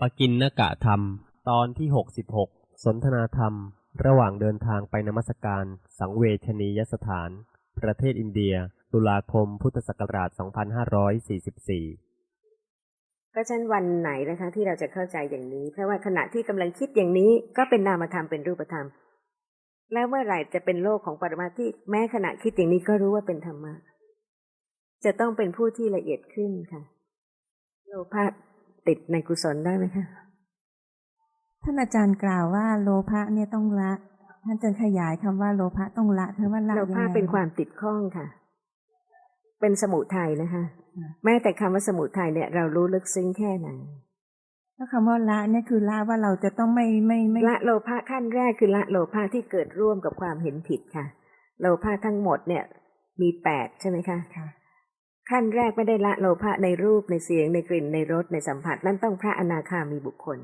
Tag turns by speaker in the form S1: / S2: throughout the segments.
S1: ปกินนกะธรรม ตอนที่หกสิบหกสนทนาธรรม ระหว่างเดินทางไปนมัสการ สังเวชนียสถาน ประเทศอินเดีย ตุลาคมพุทธศักราช 2544
S2: ก็ฉันวันไหนนะคะที่เราจะเข้าใจอย่างนี้ เพราะว่าขณะที่กำลังคิดอย่างนี้ก็เป็นนามธรรมเป็นรูปธรรม แล้วเมื่อไหร่จะเป็นโลกของปรมาที่แม้ขณะคิดอย่างนี้ก็รู้ว่าเป็นธรรมะจะต้องเป็นผู้ที่ละเอียดขึ้นค่ะ โลภะ ติดในกุศลได้ไหมคะ
S3: ท่านอาจารย์กล่าวว่าโลภะเนี่ยต้องละ ท่านจะขยายคำว่าโลภะต้องละเธอว่าละ
S2: โล
S3: ยัง
S2: ภะ
S3: ไง
S2: เป็นความติดข้องค่ะ เป็นสมุทัยนะคะ แม้แต่คำว่าสมุทัยเนี่ย เรารู้ลึกซึ้งแค่ไหน
S3: แล้วคำว่าละเนี่ยคือละว่าเราจะต้องไม่ไม่ไม่
S2: ละโลภะขั้นแรกคือละโลภะที่เกิดร่วมกับความเห็นผิดค่ะ โลภะทั้งหมดเนี่ย มีแปดใช่ไหมคะ
S3: ค่ะ
S2: ขั้นแรกไม่ได้ละโลภะในรูปในเสียงในกลิ่นในรสในสัมผัสนั่นต้องพระอนาคามีบุคคล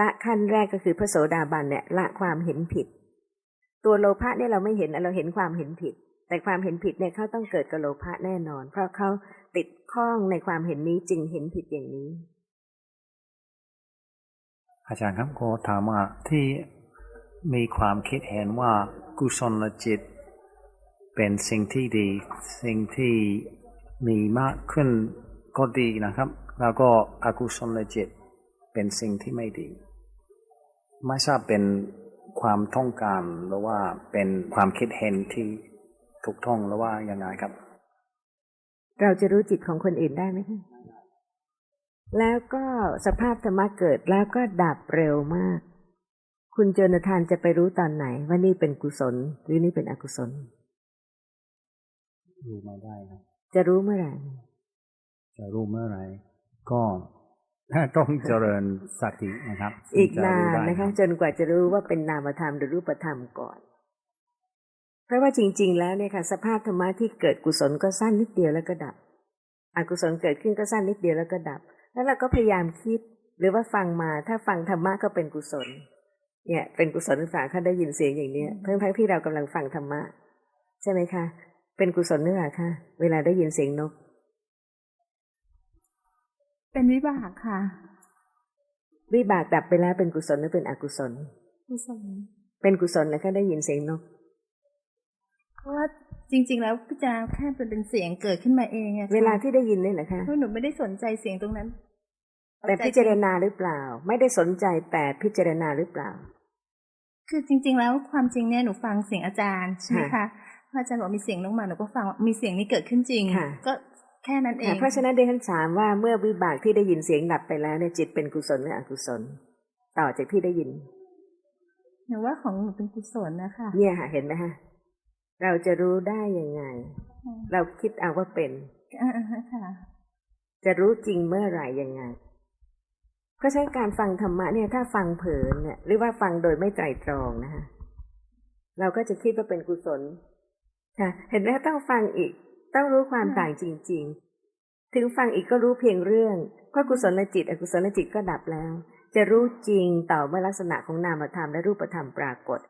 S2: ละขั้นแรกก็คือพระโสดาบันเนี่ยละความเห็นผิด ตัวโลภะเนี่ยเราไม่เห็นเราเห็นความเห็นผิด แต่ความเห็นผิดเนี่ยเขาต้องเกิดกับโลภะแน่นอน เพราะเขาติดข้องในความเห็นนี้จึงเห็นผิดอย่างนี้
S4: อาจารย์ครับขอถามว่าที่มีความคิดเห็นว่ากุศลจิตเป็นสิ่งที่ดี สิ่งที่ มีมากขึ้นก็ดีนะครับ แล้วก็อกุศลจิตเป็นสิ่งที่ไม่ดี ไม่ทราบเป็นความต้องการหรือว่าเป็นความคิดเห็นที่ถูกต้องหรือว่ายังไงครับ
S2: เราจะรู้จิตของคนอื่นได้ไหมคะแล้วก็สภาพธรรมะเกิดแล้วก็ดับเร็วมาก คุณโจนาธานจะไปรู้ตอนไหน ว่านี่เป็นกุศล หรือนี่เป็นอกุศล
S4: รู้ไม่ได้ครับ
S2: จะรู้เมื่อไหร่
S4: จะรู้เมื่อไหร่ ก็ต้องเจริญสตินะครับ
S2: อีก
S4: ถึงจ
S2: นาน
S4: รู้ได้
S2: นะคะ
S4: รับ
S2: จนกว่าจะรู้ว่าเป็นนามธรรมหรือรูปธรรมก่อน เพราะว่าจริง ๆ แล้วเนี่ยค่ะ สภาพธรรมะที่เกิดกุศลก็สั้นนิดเดียวแล้วก็ดับอกุศลเกิดขึ้นก็สั้นนิดเดียวแล้วก็ดับ แล้วเราก็พยายามคิด หรือว่าฟังมาถ้าฟังธรรมะก็เป็นกุศล เนี่ย เป็นกุศลศึกษาเขาได้ยินเสียงอย่างเนี้ยทั้งทั้งๆที่เรากำลังฟังธรรมะ ใช่ไหมคะ เป็นกุศลนึกอะคะเวลาได้ยินเสียงนก
S3: เป็นวิบากค่ะ
S2: วิบากดับไปแล้วเป็นกุศลหรือเป็นอกุศล
S3: กุศล
S2: เป็นกุศลแล้วก็ได้ยินเสียงนก
S3: เพราะว่าจริง ๆ แล้วพิจารณาแค่เป็นเสียงเกิดขึ้นมาเองอะค่ะ
S2: เวลาที่ได้ยินนี่แหละคะ
S3: เพราะหนูไม่ได้สนใจเสียงตรงนั้น
S2: แต่พิจารณาหรือเปล่า ไม่ได้สนใจแต่พิจารณาหรือเปล่า
S3: คือจริง ๆ แล้วความจริงเนี่ยหนูฟังเสียงอาจารย์ใช่ไหม
S2: ค่ะ
S3: คะ พระอาจารย์บอกมีเสียงลงมาหนูก็ฟังว่ามีเสียงนี้เกิดขึ้นจริง
S2: ค่ะ
S3: ก็แค่นั้นเอง
S2: เพราะฉะนั้นเดชันถามว่าเมื่อวิบากที่ได้ยินเสียงดับไปแล้วเนี่ยจิตเป็นกุศลหรืออกุศล ต่อจากที่ได้ยิน
S3: หนูว่าของหนูเป็นกุศลนะคะ
S2: เนี่ยค่ะเห็นไหมฮะเราจะรู้ได้ยังไง เราคิดเอาว่าเป็น
S3: อ่าๆค่ะ
S2: จะรู้จริงเมื่อไหร่ยังไงเพราะฉะนั้นการฟังธรรมะเนี่ย ถ้าฟังเผลอเนี่ยหรือว่าฟังโดยไม่ไตรตรองนะคะเราก็จะคิดว่าเป็นกุศล ค่ะ เห็นไหมต้องฟังอีก ต้องรู้ความต่างจริง ๆ ถึงฟังอีกก็รู้เพียงเรื่องเพราะกุศลจิต อกุศลจิตก็ดับแล้ว จะรู้จริงต่อเมื่อลักษณะของนามธรรมและรูปธรรมปรากฏ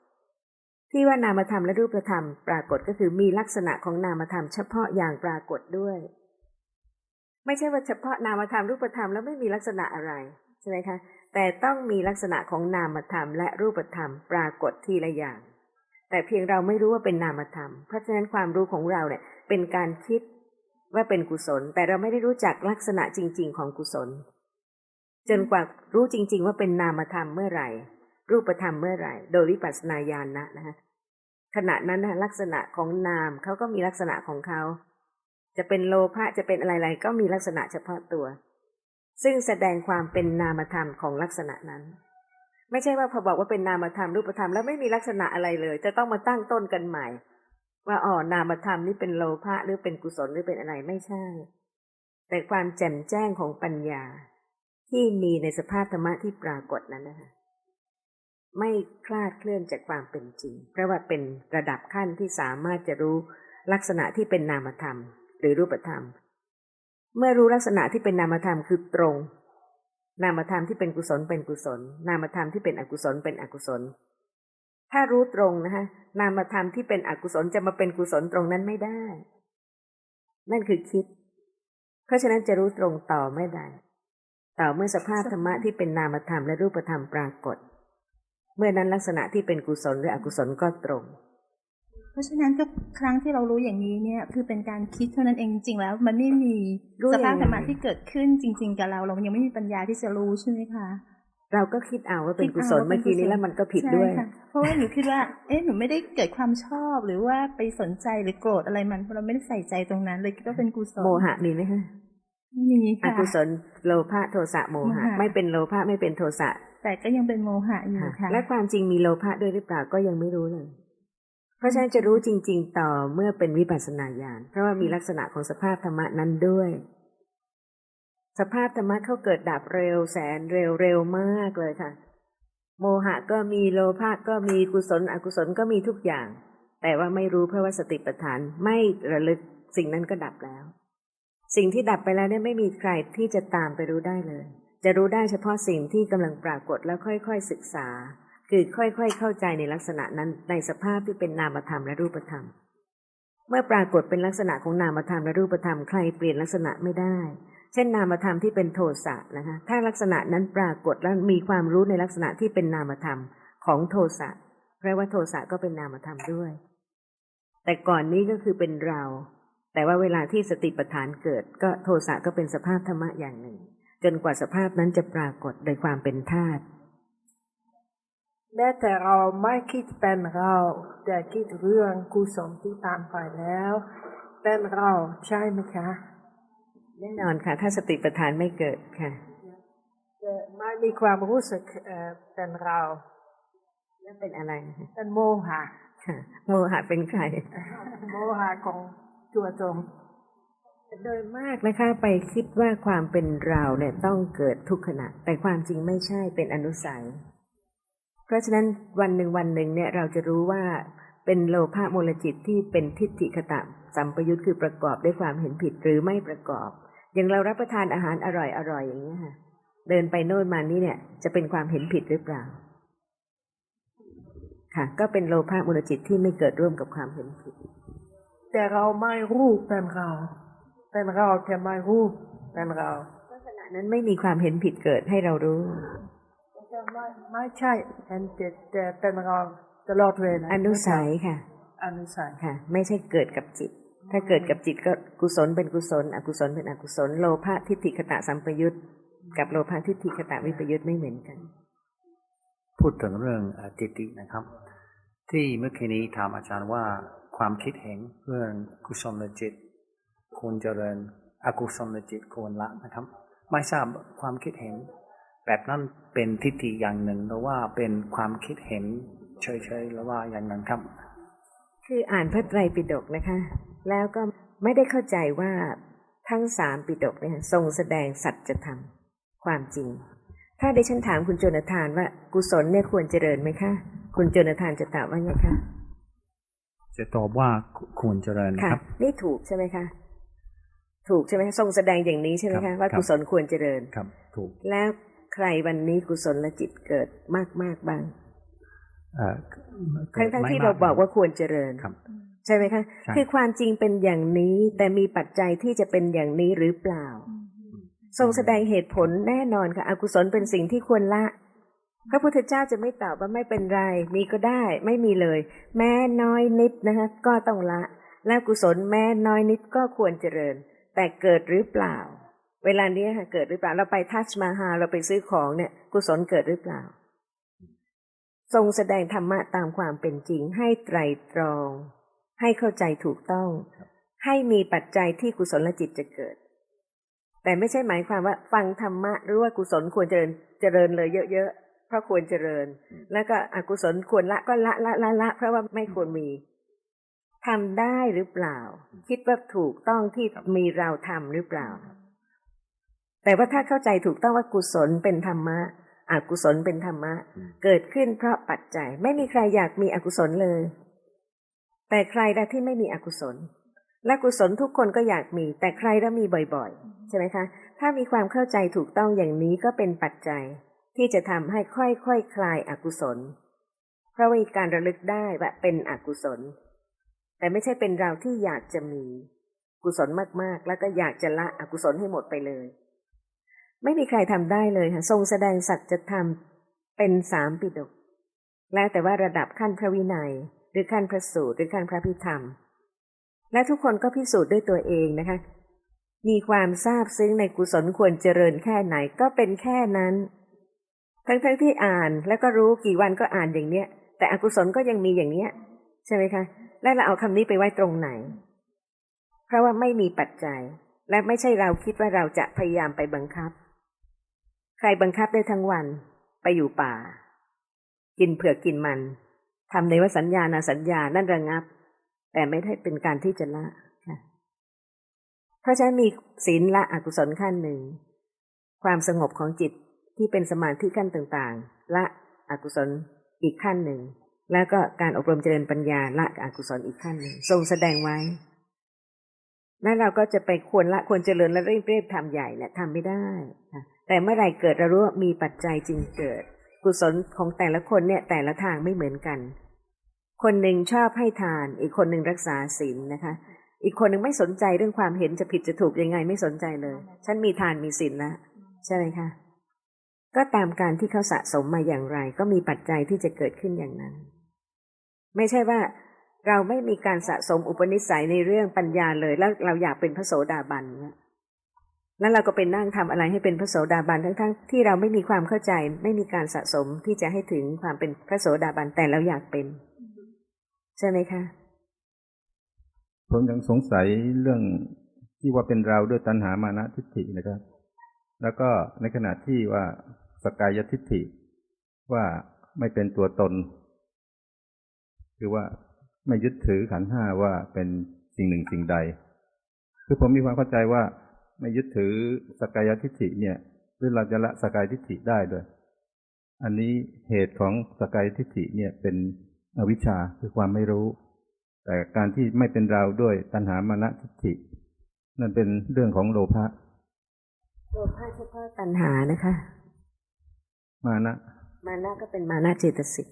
S2: ที่ว่านามธรรมและรูปธรรมปรากฏก็คือมีลักษณะของนามธรรมเฉพาะอย่างปรากฏด้วย ไม่ใช่ว่าเฉพาะนามธรรมรูปธรรมแล้วไม่มีลักษณะอะไรใช่ไหมคะแต่ต้องมีลักษณะของนามธรรมและรูปธรรมปรากฏทีละอย่าง แต่เพียงเราไม่รู้ว่าเป็นนามธรรม เพราะฉะนั้นความรู้ของเราเนี่ยเป็นการคิดว่าเป็นกุศล แต่เราไม่ได้รู้จักลักษณะจริง ๆ ของกุศล จนกว่ารู้จริง ๆ ว่าเป็นนามธรรมเมื่อไหร่ รูปธรรมเมื่อไหร่ โดยวิปัสสนาญาณนะนะคะขณะนั้นนะลักษณะของนามเขาก็มีลักษณะของเขาจะเป็นโลภะจะเป็นอะไรๆก็มีลักษณะเฉพาะตัว ซึ่งแสดงความเป็นนามธรรมของลักษณะนั้น ไม่ใช่ว่าพอบอกว่าเป็นนามธรรมรูปธรรมแล้วไม่มีลักษณะอะไรเลย จะต้องมาตั้งต้นกันใหม่ ว่าอ๋อนามธรรมนี่เป็นโลภะหรือเป็นกุศลหรือเป็นอะไรไม่ใช่ แต่ความแจ่มแจ้งของปัญญา ที่มีในสภาพธรรมะที่ปรากฏนั้นนะคะไม่คลาดเคลื่อนจากความเป็นจริง เพราะว่าเป็นระดับขั้นที่สามารถจะรู้ลักษณะที่เป็นนามธรรม หรือรูปธรรม เมื่อรู้ลักษณะที่เป็นนามธรรมคือตรง นามธรรมที่เป็นกุศลเป็นกุศล นามธรรมที่เป็นอกุศลเป็นอกุศล ถ้ารู้ตรงนะคะนามธรรมที่เป็นอกุศลจะมาเป็นกุศลตรงนั้นไม่ได้ นั่นคือคิด เพราะฉะนั้นจะรู้ตรงต่อไม่ได้ ต่อเมื่อสภาพธรรมะที่เป็นนามธรรมและรูปธรรมปรากฏ เมื่อนั้นลักษณะที่เป็นกุศลหรืออกุศลก็ตรง
S5: ราะฉะนั้นทุกครั้งที่เรารู้อย่างนี้เนี่ย คือเป็นการคิดเท่านั้นเองจริงๆแล้ว มันไม่มี
S2: รู้
S5: ส
S2: ยังไง
S5: ภาพธรรมะที่เกิดขึ้นจริง ๆ กับเรา เรายังไม่มีปัญญาที่จะรู้ใช่ไหมคะ
S2: เราก็คิดเอาว่าเป็น
S5: คิด
S2: กุ
S5: เอา
S2: ศล
S5: ว่าเป็
S2: เมื่
S5: น
S2: อกี้นี้
S5: กุศล
S2: แล้วมันก็ผิด
S5: ใช่
S2: ด้วย
S5: ค่ะเพราะว่าหนูคิดว่า เอ๊ะหนูไม่ได้เกิดความชอบหรือว่าไปสนใจหรือโกรธอะไรมันเพราะเราไม่ได้ใส่ใจตรงนั้น เลยคิดว่าเป็นกุศล
S2: โมหะมีไหมคะ
S5: ไม่มี
S2: อ
S5: ค่ะ
S2: กุศลโลภะโทสะโมหะ
S5: โมหะ
S2: ไม่เป็นโลภะไม่เป็นโทสะ
S5: แต่ก็ยังเป็นโมหะอยู่
S2: ค่ะ
S5: ค่ะ
S2: และความจริงมีโลภะด้วยหรือเปล่าก็ยังไม่รู้เลย เพราะฉะนั้นจะรู้จริง ๆ ต่อเมื่อเป็นวิปัสสนาญาณเพราะว่ามีลักษณะของสภาพธรรมะนั้นด้วย สภาพธรรมะเขาเกิดดับเร็วแสนเร็วเร็วมากเลยค่ะ โมหะก็มีโลภะก็มีกุศล อกุศลก็มีทุกอย่าง แต่ว่าไม่รู้เพราะว่าสติปัฏฐานไม่ระลึกสิ่งนั้นก็ดับแล้ว สิ่งที่ดับไปแล้วเนี่ยไม่มีใครที่จะตามไปรู้ได้เลย จะรู้ได้เฉพาะสิ่งที่กำลังปรากฏแล้วค่อยๆศึกษา คือค่อยๆเข้าใจในลักษณะนั้นในสภาพที่เป็นนามธรรมและรูปธรรม เมื่อปรากฏเป็นลักษณะของนามธรรมและรูปธรรมใครเปลี่ยนลักษณะไม่ได้ เช่นนามธรรมที่เป็นโทสะนะคะถ้าลักษณะนั้นปรากฏแล้วมีความรู้ในลักษณะที่เป็นนามธรรมของโทสะเพราะว่าโทสะก็เป็นนามธรรมด้วย แต่ก่อนนี้ก็คือเป็นเรา แต่ว่าเวลาที่สติปัฏฐานเกิด ก็โทสะก็เป็นสภาพธรรมะอย่างหนึ่ง จนกว่าสภาพนั้นจะปรากฏโดยความเป็นธาตุ
S6: แม้แต่เราไม่คิดเป็นเรา แต่คิดเรื่องกุศลที่ตามไปแล้ว เป็นเราใช่ไหมคะ
S2: แน่นอนค่ะ ถ้าสติปัฏฐานไม่เกิดค่ะ
S6: แต่ไม่มีความรู้สึกเอ่อเป็นเรา
S2: แล้วเป็นอะไรคะ
S6: เป็นโมหะ
S2: ค่ะโมหะเป็นใคร
S6: โมหะของตัวตน
S2: โดยมากนะคะ ไปคิดว่าความเป็นเราเนี่ยต้องเกิดทุกขณะ แต่ความจริงไม่ใช่เป็นอนุสัย เพราะฉะนั้นวันหนึ่งวันหนึ่งเนี่ยเราจะรู้ว่าเป็นโลภะมูลจิตที่เป็นทิฏฐิคตะสัมปยุตคือประกอบด้วยความเห็นผิดหรือไม่ประกอบ อย่างเรารับประทานอาหารอร่อยอร่อยอย่างนี้ยค่ะ เดินไปโน่นมานี่เนี่ย จะเป็นความเห็นผิดหรือเปล่า ค่ะ ก็เป็นโลภะมูลจิตที่ไม่เกิดร่วมกับความเห็นผิด
S6: แต่เราไม่รู้เป็นเรา เป็นเราแต่ไม่รู้เป็นเรา
S2: ลักษณะนั้นไม่มีความเห็นผิดเกิดให้เรารู้
S6: แต่ ไม่ไม่ใช่เป็นแต่แต่เป็นเราตลอดเวลา
S2: อนุสัยค่ะ
S6: อนุสัย
S2: ค่ะ ไม่ใช่เกิดกับจิต ถ้าเกิดกับจิตก็กุศลเป็นกุศล อกุศลเป็นอกุศล โลภะทิฏฐิคตะสัมปยุตกับโลภะทิฏฐิคตะวิปยุตไม่เหมือนกัน
S4: พูดถึงเรื่องเอ่อทิฏฐินะครับ ที่เมื่อกี้นี้ถามอาจารย์ว่าความคิดเห็นเรื่องกุศลจิตควรเจริญอกุศลจิตควรละนะครับ ไม่ทราบความคิดเห็น แบบนั้นเป็นทิฏฐิอย่างหนึ่งหรือว่าเป็นความคิดเห็นเฉยๆหรือว่าอย่างนั้นครับ
S2: คืออ่านพระไตรปิฎกนะคะ แล้วก็ไม่ได้เข้าใจว่าทั้งสามปิฎกเนี่ยทรงแสดงสัจธรรมความจริง ถ้าดิฉันถามคุณโจนาธานว่ากุศลเนี่ยควรเจริญไหมคะคุณโจนาธานจะตอบว่าไงคะ
S4: จะตอบว่าควรเจริญนะ
S2: ค่ะ
S4: ครับ
S2: นี่ถูกใช่ไหมคะถูกใช่ไหมคะทรงแสดงอย่างนี้ใช่ไหม
S4: ครั
S2: คะ
S4: บ
S2: ว่า
S4: ครับ
S2: กุศลควรเจริญ
S4: ครับ ถูก
S2: แล้วใค รวันนี้กุศลและจิตเกิดมากมากๆบ้าง
S4: เอ่อ
S2: ทั้งทั้ง
S4: ไม่
S2: ที่
S4: ม
S2: เราบอกว่าควรเจริญ
S4: ครับ
S2: ใช่ไหมคะ
S4: ใช่
S2: คือความจริงเป็นอย่างนี้ แต่มีปัจจัยที่จะเป็นอย่างนี้หรือเปล่า ทรงแสดงเหตุผลแน่นอนค่ะอกุศลเป็นสิ่งที่ควรละ พระพุทธเจ้าจะไม่ตอบว่าไม่เป็นไร มีก็ได้ ไม่มีเลย แม้น้อยนิดนะคะ ก็ต้องละ และกุศลแม้น้อยนิดก็ควรเจริญ แต่เกิดหรือเปล่า เวลานี้ค่ะเกิดหรือเปล่า เราไปทัชมาฮาเราไปซื้อของเนี่ยกุศลเกิดหรือเปล่า ทรงแสดงธรรมะตามความเป็นจริงให้ไตรตรอง ให้เข้าใจถูกต้อง ให้มีปัจจัยที่กุศลจิตจะเกิด แต่ไม่ใช่หมายความว่า ฟังธรรมะหรือว่ากุศลควรเจริญเจริญเลยเยอะๆเพราะควรเจริญ แล้วก็อกุศลควรละก็ละละละละเพราะว่าไม่ควรมีทำได้หรือเปล่า คิดว่าถูกต้องที่มีเราทำหรือเปล่า แต่ว่าถ้าเข้าใจถูกต้องว่ากุศลเป็นธรรมะอกุศลเป็นธรรมะ เกิดขึ้นเพราะปัจจัย ไม่มีใครอยากมีอกุศลเลย แต่ใครละที่ไม่มีอกุศล และกุศลทุกคนก็อยากมี แต่ใครละมีบ่อยๆ ใช่ไหมคะ ถ้ามีความเข้าใจถูกต้องอย่างนี้ก็เป็นปัจจัย ที่จะทำให้ค่อยๆคคลายอกุศล เพราะว่ามีการระลึกได้ว่าเป็นอกุศล แต่ไม่ใช่เป็นเราที่อยากจะมี กุศลมากๆ แล้วก็อยากจะละอกุศลให้หมดไปเลย ไม่มีใครทำได้เลยค่ะทรงแสดงสัจธรรมเป็นสามปิฎกแล้วแต่ว่าระดับขั้นพระวินัย หรือขั้นพระสูตรหรือขั้นพระพิธรรม และทุกคนก็พิสูจน์ด้วยตัวเองนะคะ มีความทราบซึ้งในกุศลควรเจริญแค่ไหนก็เป็นแค่นั้น ทั้งๆทที่อ่านแล้วก็รู้กี่วันก็อ่านอย่างเนี้ย แต่อกุศลก็ยังมีอย่างเนี้ย ใช่ไหมคะ แล้วเราเอาคำนี้ไปไว้ตรงไหน เพราะว่าไม่มีปัจจัย และไม่ใช่เราคิดว่าเราจะพยายามไปบังคับ ใครบังคับได้ทั้งวัน ไปอยู่ป่า กินเผือกกินมันทำในวสัญญานาสัญญานั่นระงับ แต่ไม่ได้เป็นการที่จะละค่ะเพราฉันมีศีลละอกุศลขั้นหนึ่ง ความสงบของจิตที่เป็นสมาธิขั้นต่างๆ ละอกุศลอีกขั้นหนึ่ง แล้วก็การอบรมเจริญปัญญาละอกุศลอีกขั้นหนึ่ง ทรงแสดงไว้ แล้วเราก็จะไปควรละควรเจริญและเรีบเรีบทำใหญ่เนี่ยทำไม่ได้ค่ะ แต่เมื่อไรเกิดเรารู้ว่ามีปัจจัยจึงเกิด กุศลของแต่ละคนเนี่ยแต่ละทางไม่เหมือนกัน คนหนึ่งชอบให้ทาน อีกคนหนึ่งรักษาศีลนะคะ อีกคนหนึ่งไม่สนใจเรื่องความเห็นจะผิดจะถูกยังไงไม่สนใจเลย ฉันมีทานมีศีลแล้วใช่ไหมคะก็ตามการที่เขาสะสมมาอย่างไร ก็มีปัจจัยที่จะเกิดขึ้นอย่างนั้น ไม่ใช่ว่าเราไม่มีการสะสมอุปนิสัยในเรื่องปัญญาเลยแล้วเราอยากเป็นพระโสดาบันเนี่ย แล้วเราก็เป็นนั่งทำอะไรให้เป็นพระโสดาบันทั้งๆทที่เราไม่มีความเข้าใจ ไม่มีการสะสมที่จะให้ถึงความเป็นพระโสดาบันแต่เราอยากเป็น ใช่ไหมคะ
S7: ผมยังสงสัยเรื่องที่ว่าเป็นเราด้วยตัณหามานะทิฏฐินะครับ แล้วก็ในขณะที่ว่าสกายทิฏฐิว่าไม่เป็นตัวตน คือว่าไม่ยึดถือขันห้าว่าเป็นสิ่งหนึ่งสิ่งใด คือผมมีความเข้าใจว่า ไม่ยึดถือสกายทิฏฐิเนี่ยหรือเราจะละสกายทิฏฐิได้ด้วย อันนี้เหตุของสกายทิฏฐิเนี่ยเป็นอวิชชาคือความไม่รู้ แต่การที่ไม่เป็นเราด้วยตัณหามานะทิฏฐิ นั่นเป็นเรื่องของโลภะ
S2: โลภะเฉพาะตัณหานะคะ
S7: มานะ
S2: มานะก็เป็นมานะเจตสิก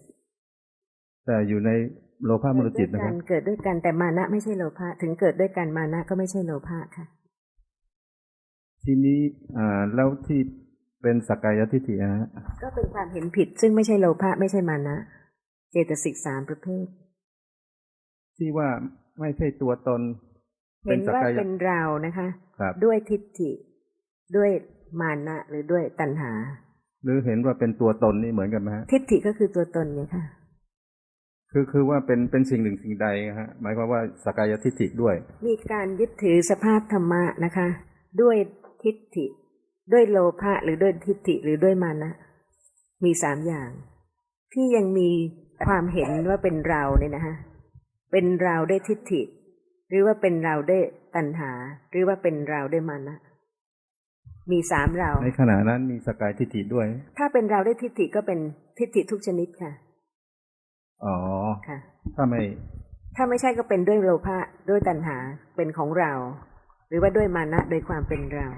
S7: แต่อยู่ในโลภะมรจิตนะครับ
S2: เกิดด้วยกันแต่มานะไม่ใช่โลภะถึงเกิดด้วยกันมานะก็ไม่ใช่โลภะค่ะ
S7: ทีนี้อ่าแล้วที่เป็นสกายทิฏฐินะฮะ
S2: ก็เป็นความเห็นผิด ซึ่งไม่ใช่โลภะไม่ใช่มานะเจตสิกสามประเภท
S7: ที่ว่าไม่ใช่ตัวตน
S2: เห็น
S7: ส
S2: ว่ากา
S7: ย
S2: เป็นเรานะคะ
S7: ครับ
S2: ด้วยทิฏฐิ ด้วยมานะหรือด้วยตัณหา
S7: หรือเห็นว่าเป็นตัวตนนี่เหมือนกันไหมฮะ
S2: ทิฏฐิก็คือตัวตนไงค่ะ
S7: คือคือว่าเป็นเป็นสิ่งหนึ่งสิ่งใดฮะหมายความว่าสกายทิฏฐิด้วย
S2: มีการยึดถือสภาพธรรมะนะคะ ด้วย ทิฏฐิ ด้วยโลภะหรือด้วยทิฏฐิหรือด้วยมานะ มีสามอย่าง ที่ยังมีความเห็นว่าเป็นเราเนี่ยนะคะเป็นเราด้วยทิฏฐิ หรือว่าเป็นเราด้วยตัณหา หรือว่าเป็นเราด้วยมานะมีสามเรา
S7: ในขณะนั้นมีสกายทิฏฐิด้วย
S2: ถ้าเป็นเราด้วยทิฏฐิก็เป็นทิฏฐิทุกชนิดค่ะ
S7: อ๋อ
S2: ค่ะ
S7: ถ้าไม่
S2: ถ้าไม่ใช่ก็เป็นด้วยโลภะด้วยตัณหา เป็นของเรา หรือว่าด้วยมานะโดยความเป็นเรา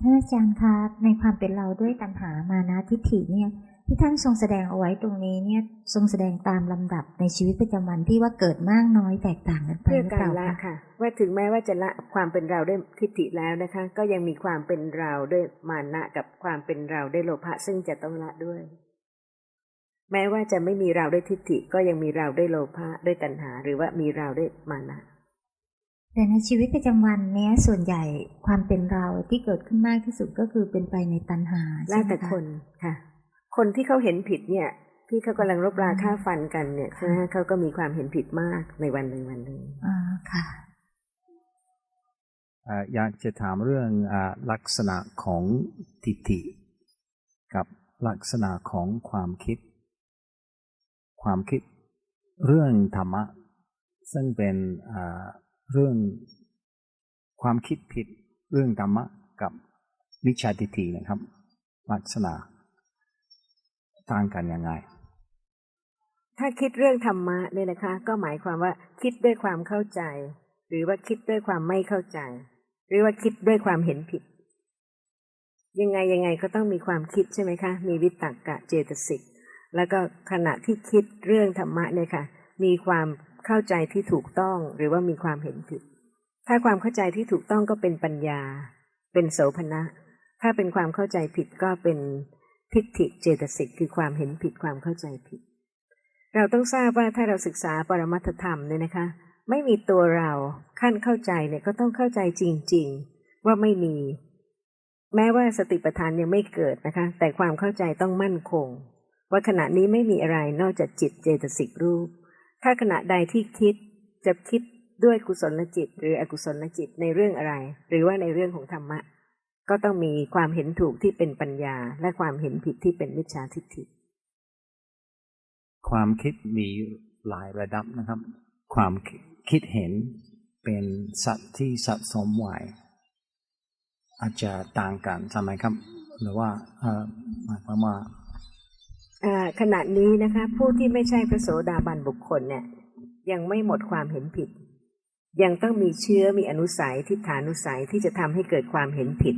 S8: ท่านอาจารย์คะในความเป็นเราด้วยตัณหามานะทิฏฐิเนี่ยที่ท่านทรงแสดงเอาไว้ตรงนี้เนี่ยทรงแสดงตามลำดับในชีวิตประจำวันที่ว่าเกิดมากน้อยแตกต่างกันไป
S2: เพื่อ
S8: หรือ
S2: การ
S8: เปล่า
S2: ละ
S8: คะ
S2: ค่ะ ว่าถึงแม้ว่าจะละความเป็นเราด้วยทิฏฐิแล้วนะคะ ก็ยังมีความเป็นเราด้วยมานะกับความเป็นเราด้วยโลภะซึ่งจะต้องละด้วย แม้ว่าจะไม่มีเราด้วยทิฏฐิก็ยังมีเราด้วยโลภะด้วยตัณหา หรือว่ามีเราด้วยมานะ
S8: แต่ในชีวิตประจำวันเนี้ยส่วนใหญ่ความเป็นเราที่เกิดขึ้นมากที่สุดก็คือเป็นไปในตัณหา
S2: แล้
S8: ใช่
S2: ว
S8: ไหม
S2: แต่
S8: คะ
S2: คนค่ะ คนที่เขาเห็นผิดเนี่ยที่เขากำลังรบราฆ่าฟันกันเนี่ยใช่ไหมฮะเขาก็มีความเห็นผิดมากในวันหนึ่งวันหนึ่ง
S8: อ่าค่ะ
S4: อ่าอยากจะถามเรื่องอาลักษณะของทิฏฐิ กับลักษณะของความคิด ความคิดเรื่องธรรมะ ซึ่งเป็นอ่า เรื่องความคิดผิดเรื่องธรรมะกับมิจฉาทิฏฐินะครับลักษณะต่างกันยังไง
S2: ถ้าคิดเรื่องธรรมะเนี่ยนะคะ ก็หมายความว่าคิดด้วยความเข้าใจ หรือว่าคิดด้วยความไม่เข้าใจ หรือว่าคิดด้วยความเห็นผิด ยังไงยังไงก็ต้องมีความคิดใช่ไหมคะ มีวิตกกะเจตสิกแล้วก็ขณะที่คิดเรื่องธรรมะเนี่ยค่ะ มีความ เข้าใจที่ถูกต้องหรือว่ามีความเห็นผิด ถ้าความเข้าใจที่ถูกต้องก็เป็นปัญญาเป็นเป็นโสภณะ ถ้าเป็นความเข้าใจผิดก็เป็นทิฏฐิเจตสิกคือความเห็นผิดความเข้าใจผิด เราต้องทราบว่าถ้าเราศึกษาปรมัตถธรรมเนี่ยนะคะ ไม่มีตัวเราขั้นเข้าใจเนี่ยก็ต้องเข้าใจจริง ๆ ว่าไม่มี แม้ว่าสติปัฏฐานยังไม่เกิดนะคะ แต่ความเข้าใจต้องมั่นคง ว่าขณะนี้ไม่มีอะไรนอกจากจิตเจตสิกรูป ถ้าขณะใดที่คิดจะคิดด้วยกุศลจิต หรืออกุศลจิตในเรื่องอะไร หรือว่าในเรื่องของธรรมะ ก็ต้องมีความเห็นถูกที่เป็นปัญญา และความเห็นผิดที่เป็นมิจฉาทิฏฐิ
S4: ความคิดมีหลายระดับนะครับ ความคิดเห็นเป็นสัตว์ที่สะสมไว้อาจจะต่างกันใช่ไหมครับ หรือว่าหมายความว่า
S2: ขณะนี้นะคะ ผู้ที่ไม่ใช่พระโสดาบันบุคคลเนี่ย ยังไม่หมดความเห็นผิด ยังต้องมีเชื้อมีอนุสัยทิฏฐานุสัยที่จะทำให้เกิดความเห็นผิด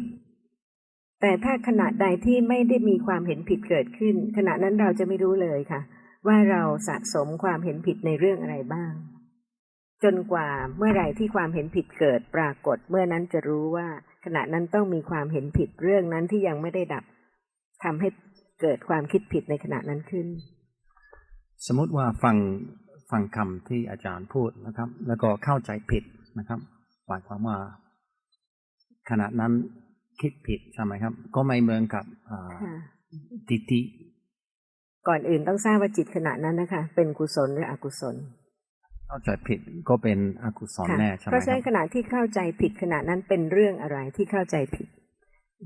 S2: แต่ถ้าขณะใดที่ไม่ได้มีความเห็นผิดเกิดขึ้น ขณะนั้นเราจะไม่รู้เลยค่ะ ว่าเราสะสมความเห็นผิดในเรื่องอะไรบ้าง จนกว่าเมื่อไหร่ที่ความเห็นผิดเกิดปรากฏเมื่อนั้นจะรู้ว่า ขณะนั้นต้องมีความเห็นผิดเรื่องนั้นที่ยังไม่ได้ดับทำให้ เกิดความคิดผิดในขณะนั้นขึ้น
S4: สมมติว่าฟังฟังคำที่อาจารย์พูดนะครับ แล้วก็เข้าใจผิดนะครับหมายความว่าขณะนั้นคิดผิดใช่ไหมครับ ก็ไม่เหมือนกับอ่า
S2: ค่ะ
S4: ติติ
S2: ก่อนอื่นต้องทราบว่าจิตขณะนั้นนะคะ เป็นกุศลหรืออกุศล
S4: เข้าใจผิดก็เป็นอกุศล
S2: ค่ะ
S4: แน่ใช่ไหม
S2: เพราะฉะ
S4: ครั
S2: นั้น
S4: บ
S2: ขณะที่เข้าใจผิดขณะนั้นเป็นเรื่องอะไรที่เข้าใจผิด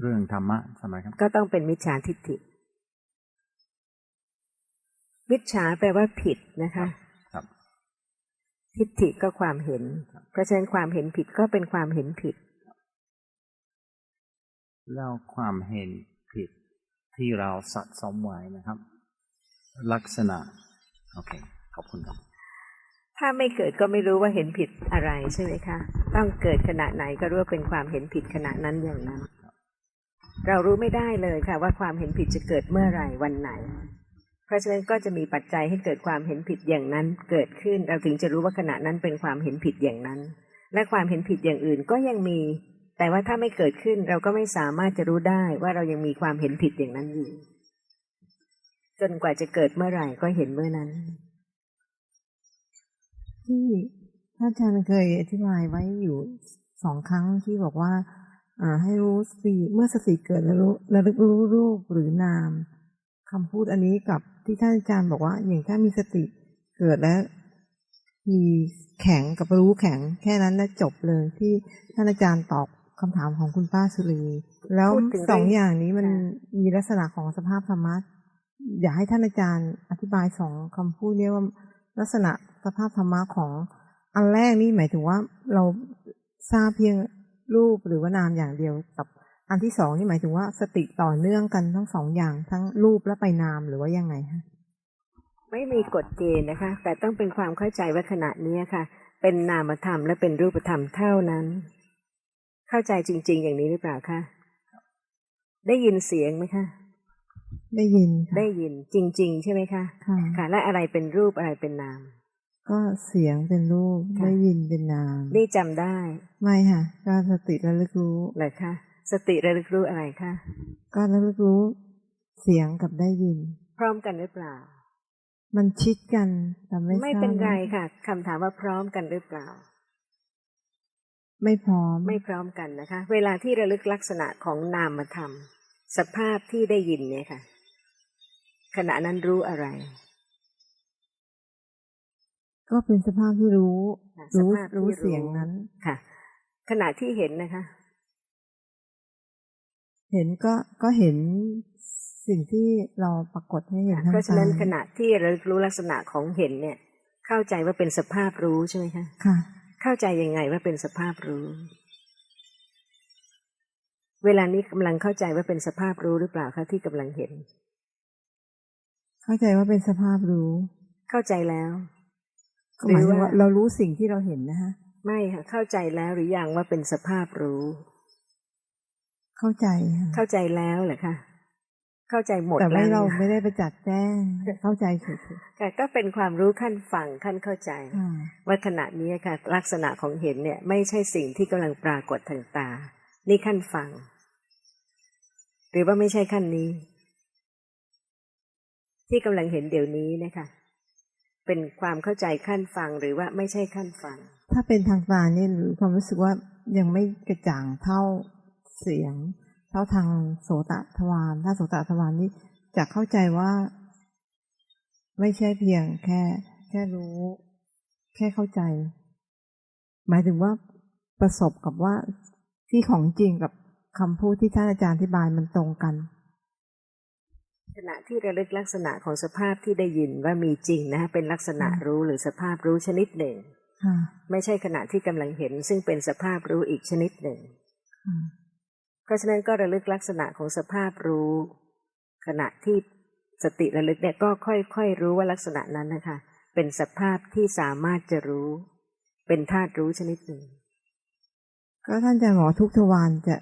S4: เรื่องธรรมะใช่ไหมครับ
S2: ก็ต้องเป็นมิจฉาทิฏฐิ มิจฉาแปลว่าผิดนะคะ
S4: ครับ
S2: ทิฏฐิก็ความเห็น เพราะฉะนั้นความเห็นผิดก็เป็นความเห็นผิด
S4: แล้วความเห็นผิดที่เราสะสมไว้นะครับ ลักษณะ โอเค ขอบคุณครับ
S2: ถ้าไม่เกิดก็ไม่รู้ว่าเห็นผิดอะไรใช่ไหมคะ ต้องเกิดขณะไหนก็รู้ว่าเป็นความเห็นผิดขณะนั้นอย่างนั้น เรารู้ไม่ได้เลยค่ะ ว่าความเห็นผิดจะเกิดเมื่อไหร่วันไหน เพราะฉะนั้นก็จะมีปัจจัยให้เกิดความเห็นผิดอย่างนั้นเกิดขึ้น เราถึงจะรู้ว่าขณะนั้นเป็นความเห็นผิดอย่างนั้น และความเห็นผิดอย่างอื่นก็ยังมี แต่ว่าถ้าไม่เกิดขึ้นเราก็ไม่สามารถจะรู้ได้ว่าเรายังมีความเห็นผิดอย่างนั้นอยู่ จนกว่าจะเกิดเมื่อไหร่ก็เห็นเมื่อนั้น
S3: ที่ท่านอาจารย์เคยอธิบายไว้อยู่สองครั้งที่บอกว่า อ่า ให้รู้สติเมื่อสติเกิดแล้วรู้ระลึกรู้รูปหรือนาม คำพูดอันนี้กับที่ท่านอาจารย์บอกว่า อย่างถ้ามีสติเกิดแล้ว มีแข็งกับรู้แข็ง แค่นั้นแล้วจบเลยที่ท่านอาจารย์ตอบคำถามของคุณป้าสุรีแล้วสอง
S2: อ
S3: ย่างนี้มันมีลักษณะของสภาพธรรมะอยากให้ท่านอาจารย์อธิบายสองคำพูดเนี้ว่าลักษณะสภาพธรรมะของอันแรกนี่หมายถึงว่าเราทราบเพียงรูปหรือว่านามอย่างเดียวกับ อันที่สองนี่หมายถึงว่าสติต่อเนื่องกันทั้งสองอย่างทั้งรูปและไปนามหรือว่ายังไงคะ
S2: ไม่มีกฎเกณฑ์นะคะ แต่ต้องเป็นความเข้าใจว่าขณะนี้ค่ะ เป็นนามธรรมและเป็นรูปธรรมเท่านั้น เข้าใจจริง ๆ อย่างนี้หรือเปล่าคะได้ยินเสียงไหมคะ
S3: ได้ยินค่ะ
S2: ได้ยินจริง ๆ ใช่ไหมคะ
S3: ค่ะ
S2: ค่ะและอะไรเป็นรูปอะไรเป็นนาม
S3: ก็เสียงเป็นรูป
S2: ค่ะ
S3: ได้ยินเป็นนาม
S2: นี่จำได้
S3: ไม่ค่ะก็สติระลึกรู้
S2: เหรอคะ สติระลึกรู้อะไรคะ
S3: ก็ระลึกรู้เสียงกับได้ยิน
S2: พร้อมกันหรือเปล่า
S3: มันชิดกันแต่ไม่
S2: ไม่
S3: ทราบ
S2: เป็นไร
S3: ว่า
S2: ค่ะคำถามว่าพร้อมกันหรือเปล่า
S3: ไม่พร้อม
S2: ไม่พร้อมกันนะคะ เวลาที่ระลึกลักษณะของนามธรรม สภาพที่ได้ยินเนี่ยค่ะ ขณะนั้นรู้อะไร
S3: ก็เป็นสภาพที่รู้
S2: ค่ะ
S3: รู้
S2: สภาพที่รู้
S3: รู้เสียงนั้น
S2: ค่ะ ขณะที่เห็นนะคะ
S3: เห็นก็ก็เห็นสิ่งที่เราปรากฏให้เห็นทาง
S2: เพราะฉะนั้น
S3: ตา
S2: ขณะที่ระลึกรู้ลักษณะของเห็นเนี่ย เข้าใจว่าเป็นสภาพรู้ใช่ไหมคะ
S3: ค่ะ
S2: เข้าใจยังไงว่าเป็นสภาพรู้ เวลานี้กำลังเข้าใจว่าเป็นสภาพรู้หรือเปล่าคะที่กำลังเห็น
S3: เข้าใจว่าเป็นสภาพรู้
S2: เข้าใจแล้ว
S3: ก็หมาย
S2: หรื
S3: ถึ
S2: องว่า
S3: ว่าเรารู้สิ่งที่เราเห็นนะคะ
S2: ไม่ค่ะเข้าใจแล้วหรือยังว่าเป็นสภาพรู้
S3: เข้าใจค่ะ
S2: เข้าใจแล้วเหรอคะเข้าใจหมด
S3: แต่
S2: แล้
S3: ไม่
S2: ว
S3: เรา
S2: เนี่ย
S3: ไม่ได้ไปจัดแจ้งเข้าใจเฉย
S2: ค่ะก็เป็นความรู้ขั้นฟังขั้นเข้าใจ
S3: ๆค่ะ
S2: ว่าขณะนี้ค่ะ ลักษณะของเห็นเนี่ย ไม่ใช่สิ่งที่กำลังปรากฏทางตา นี่ขั้นฟัง หรือว่าไม่ใช่ขั้นนี้ ที่กำลังเห็นเดี๋ยวนี้นะคะเป็นความเข้าใจขั้นฟังหรือว่าไม่ใช่ขั้นฟัง
S3: ถ้าเป็นทางตานี่หรือความรู้สึกว่ายังไม่กระจ่างเท่า เสียงเท่าทางโสตทวารถ้าโสตทวารนี่จะเข้าใจว่า ไม่ใช่เพียงแค่ แค่รู้ แค่เข้าใจ หมายถึงว่าประสบกับว่าที่ของจริงกับคำพูดที่ท่านอาจารย์อธิบายมันตรงกัน
S2: ขณะที่ระลึกลักษณะของสภาพที่ได้ยินว่ามีจริงนะคะเป็นลักษณะรู้หรือสภาพรู้ชนิดหนึ่ง
S3: ค่ะ
S2: ไม่ใช่ขณะที่กำลังเห็น ซึ่งเป็นสภาพรู้อีกชนิดหนึ่ง
S3: ค่ะ
S2: เพราะฉะนั้นก็ระลึกลักษณะของสภาพรู้ ขณะที่สติระลึกเนี่ยก็ค่อยๆรู้ว่าลักษณะนั้นนะคะ เป็นสภาพที่สามารถจะรู้ เป็นธาตุรู้ชนิดหนึ่ง
S3: ก็ท่านอาจารย์บอกว่าทุกทวารจะ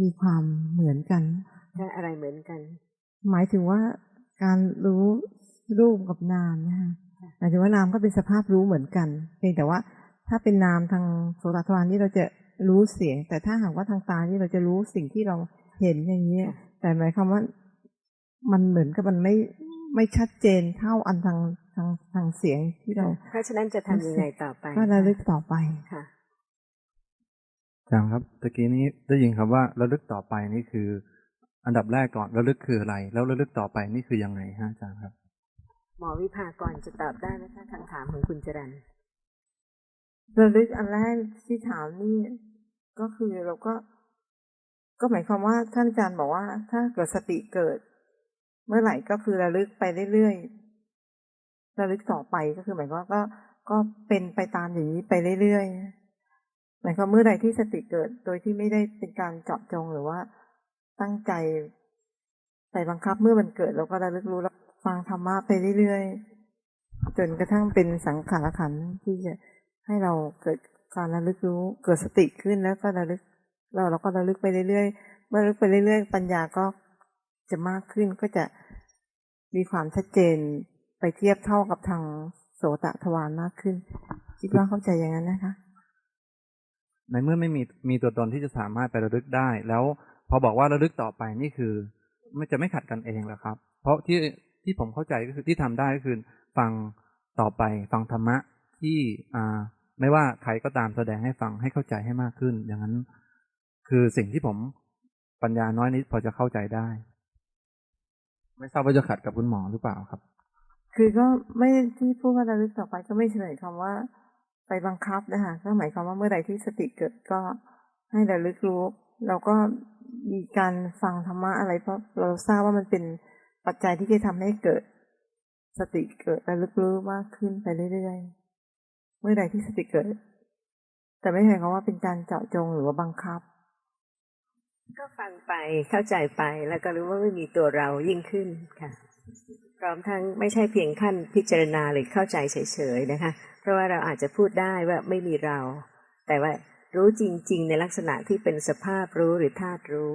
S3: มีความเหมือนกัน
S2: ถ้าอะไรเหมือนกัน
S3: หมายถึงว่าการรู้รูปกับนามนะคะหมายถึงว่านามก็เป็นสภาพรู้เหมือนกัน เพียงแต่ว่าถ้าเป็นนามทางโสตทวารนี่เราจะ รู้เสียง แต่ถ้าหากว่าทางตานี่เราจะรู้สิ่งที่เราเห็นอย่างนี้ยแต่หมายความว่ามันเหมือนกับมันไม่ไม่ชัดเจนเท่าอันทางทางทางเสียงที่เรา
S2: เพราะฉะนั้นจะทำยังไงต่อไป
S3: ก็ระลึกต่อไป
S2: ค่ะ
S9: อาจารย์ครับตะกี้นี้ได้ยินคำว่าระลึกต่อไปนี่คือ อันดับแรกก่อนระลึกคืออะไร แล้วระลึกต่อไปนี่คือยังไงฮะอาจารย์ครับ
S2: หมอวิภากรจะตอบได้ไหมคะคำถามของคุณจรัน
S3: ระลึกอันแรกที่ถามนี่ ก็คือเราก็ ก็หมายความว่าท่านอาจารย์บอกว่า ถ้าเกิดสติเกิด เมื่อไหร่ก็คือระลึกไปเรื่อยๆระลึกต่อไปก็คือหมายความว่าก็ก็เป็นไปตามอย่างนี้ไปเรื่อยๆหมายความเมื่อใดที่สติเกิด โดยที่ไม่ได้เป็นการเจาะจงหรือว่า ตั้งใจไปบังคับเมื่อมันเกิดเราก็ระลึกรู้แล้วฟังธรรมะไปเรื่อยๆจนกระทั่งเป็นสังขารขันที่จะ ให้เราเกิดการระลึกรู้เกิดสติขึ้นแล้วก็ระลึก เราเราก็ระลึกไปเรื่อยๆเมื่อระลึกไปเรื่อยๆ ปัญญาก็จะมากขึ้นก็จะมีความชัดเจนไปเทียบเท่ากับทางโสตทวารมากขึ้น คิดว่าเข้าใจอย่างนั้นนะคะ
S9: ในเมื่อไม่มีมีตัวตนที่จะสามารถไประลึกได้ แล้วพอบอกว่าระลึกต่อไปนี่คือไม่จะไม่ขัดกันเองหรอครับ เพราะที่ที่ผมเข้าใจก็คือที่ทำได้ก็คือฟังต่อไปฟังธรรมะ ที่อ่าไม่ว่าใครก็ตามแสดงให้ฟังให้เข้าใจให้มากขึ้น อย่างนั้น คือสิ่งที่ผมปัญญาน้อยนิดพอจะเข้าใจได้ ไม่ทราบว่าจะขัดกับคุณหมอหรือเปล่าครับ
S3: คือก็ไม่ที่พูดว่าระลึกต่อไปก็ไม่ใช่หมายควาว่า ไปบังคับนะคะก็หมายความว่าเมื่อใดที่สติเกิดก็ให้ระลึกรู้เราก็มีการฟังธรรมะอะไรเพราะเราทราบว่ามันเป็นปัจจัยที่จะทำให้เกิด สติเกิดระลึกรู้มากขึ้นไปเรื่อยๆ มื่อใดที่สติเกิด แต่ไม่ใช่คำว่าเป็นการเจาะจงหรือว่าบังคับ
S2: ก็ฟังไปเข้าใจไปแล้วก็รู้ว่าไม่มีตัวเรายิ่งขึ้นค่ะพร้อมทั้งไม่ใช่เพียงขั้นพิจารณาหรือเข้าใจเฉยๆนะคะ เพราะว่าเราอาจจะพูดได้ว่าไม่มีเรา แต่ว่ารู้จริง ๆ ในลักษณะที่เป็นสภาพรู้หรือธาตุรู้